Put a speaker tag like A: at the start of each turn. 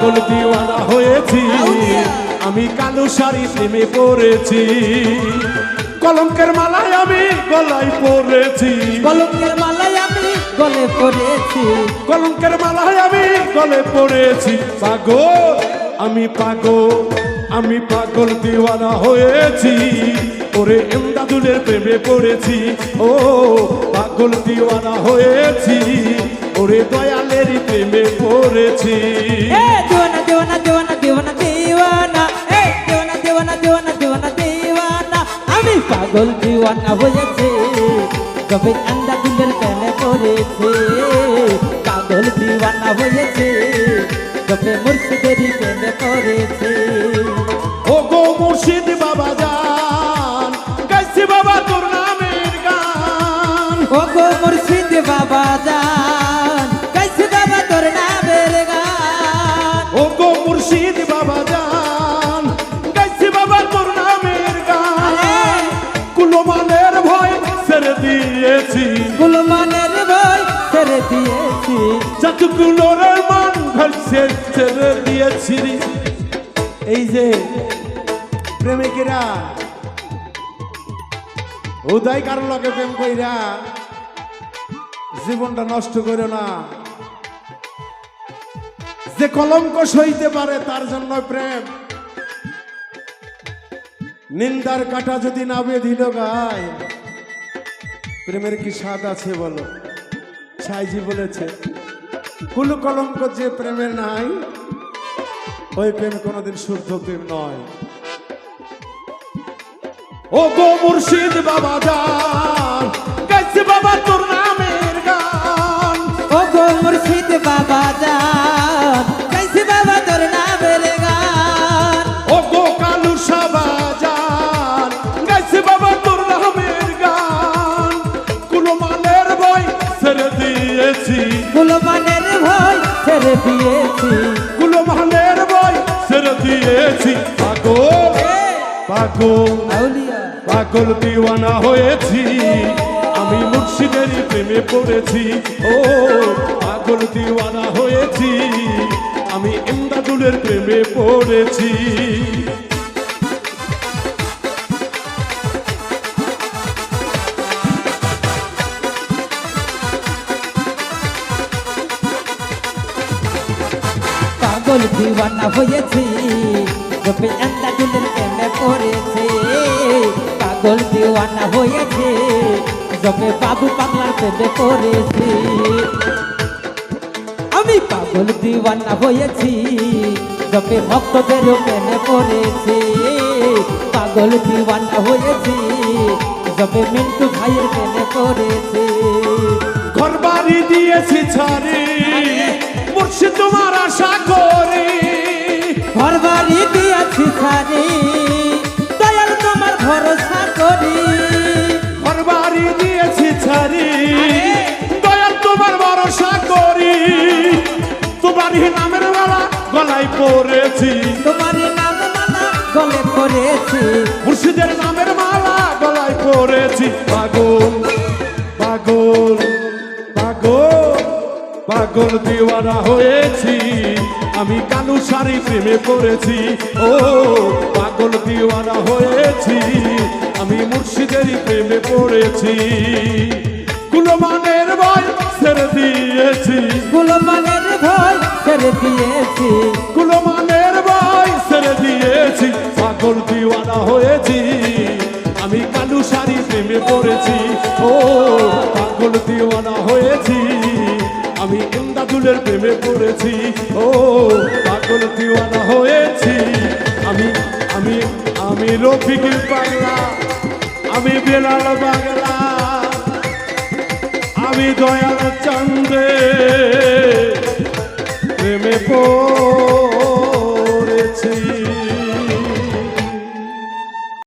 A: পাগল দিওয়ানা হয়েছি। আমি কালো শাড়ি প্রেমে পড়েছি কলঙ্কের মালায় আমি গলায় পড়েছি
B: কলঙ্কের মালাই আমি গলে পড়েছি।
A: কলঙ্কের মালায় আমি গলে পড়েছি। পাগল আমি পাগল আমি পাগল দিওয়ানা হয়েছি। ওরে এমদাদুলের প্রেমে পড়েছি। ও পাগল দিওয়ানা হয়েছি। ওরে দয়ালের প্রেমে পড়েছি।
B: এ দিওয়ানা দিওয়ানা দিওয়ানা দিওয়ানা দিওয়ানা। এ দিওয়ানা দিওয়ানা দিওয়ানা দিওয়ানা দিওয়ানা। আমি পাগল দিওয়ানা হয়েছে কবে আন্দা দিলের প্রেমে পড়েছে। পাগল দিওয়ানা হয়েছে কবে মুর্শিদেরই প্রেমে পড়েছে।
A: ও গো মুর্শিদ বাবা যান গাইছি বাবা তোর নামের গান।
B: ও গো মুর্শিদ বাবা জান।
A: দিয়েছি।
B: গুলমানের বই ছেড়ে দিয়েছি।
A: চাচু মান ঘরছে ছেড়ে দিয়েছি। এই যে প্রেমিকেরা উদয় কারও লগে প্রেম কইরা জীবনটা নষ্ট করো না। যে কলঙ্ক সইতে পারে তার জন্য প্রেম। নিন্দার কাটা যদি না বেঁধিল গায় প্রেমের কি স্বাদ আছে বলো? সাইজি বলেছে, কুল কলঙ্ক যে প্রেমের নাই, ওই প্রেম কোনোদিন শুদ্ধ প্রেম নয়। ও গো মুর্শিদ বাবা যান কাছে বাবা তোর নামের গান।
B: ও গো মুর্শিদ বাবা জান।
A: দিয়েছি।
B: গুলমানের ভয় ছেড়ে দিয়েছি।
A: কুলমানের বই ছেড়ে দিয়েছি। পাগল পাগল পাগল দিওয়ানা হয়েছি। আমি মুর্শিদের প্রেমে পড়েছি। ও পাগল দিওয়ানা হয়েছি। আমি ইমদাদুলের প্রেমে পড়েছি।
B: পাগল দিওয়ানা হয়েছি। যবে আন্দা দিলের প্রেমে পড়েছে। পাগল দিওয়ানা হয়েছে। যবে বাবু পাগলার প্রেমে পড়েছে। আমি পাগল দিওয়ানা হয়েছি। যবে ভক্তদের প্রেমে পড়েছে। পাগল দিওয়ানা হয়েছি। যবে মিন্টু ভাইয়ের প্রেমে পড়েছে।
A: ঘর বাড়ি দিয়েছি ছাড়ি মুর্শিদ তোমার আশা করি।
B: ঘর বাড়ি দিয়েছি ছাড়ি দয়াল তোমার ভরসা করি।
A: ঘর বাড়ি দিয়েছি ছাড়ি দয়াল তোমার ভরসা করি। তোমার নামের বেলা গলায় পড়েছি
B: তোমার নাম গলে পড়েছি
A: মুর্শিদের নামের পাগল দিওয়ানা হয়েছি আমি কালু শাড়ি প্রেমে পড়েছি। ও পাগল দিওয়ানা হয়েছি আমি মুর্শিদের প্রেমে পড়েছি। কুলমানের বই ছেড়ে দিয়েছি।
B: গুলমানের ভয় ছেড়ে দিয়েছি।
A: কুলমানের বই ছেড়ে দিয়েছি। পাগল দিওয়ানা হয়েছি আমি কালু শাড়ি প্রেমে পড়েছি। ও পাগল দিওয়ানা হয়েছি আমি ইন্দাদুলের প্রেমে পড়েছি। ও, পাগল দিওয়ানা হয়েছি। আমি আমি আমি রফিক পাগলা, আমি বেলাল পাগলা আমি দয়াল চন্দ্রে। প্রেমে পড়েছি।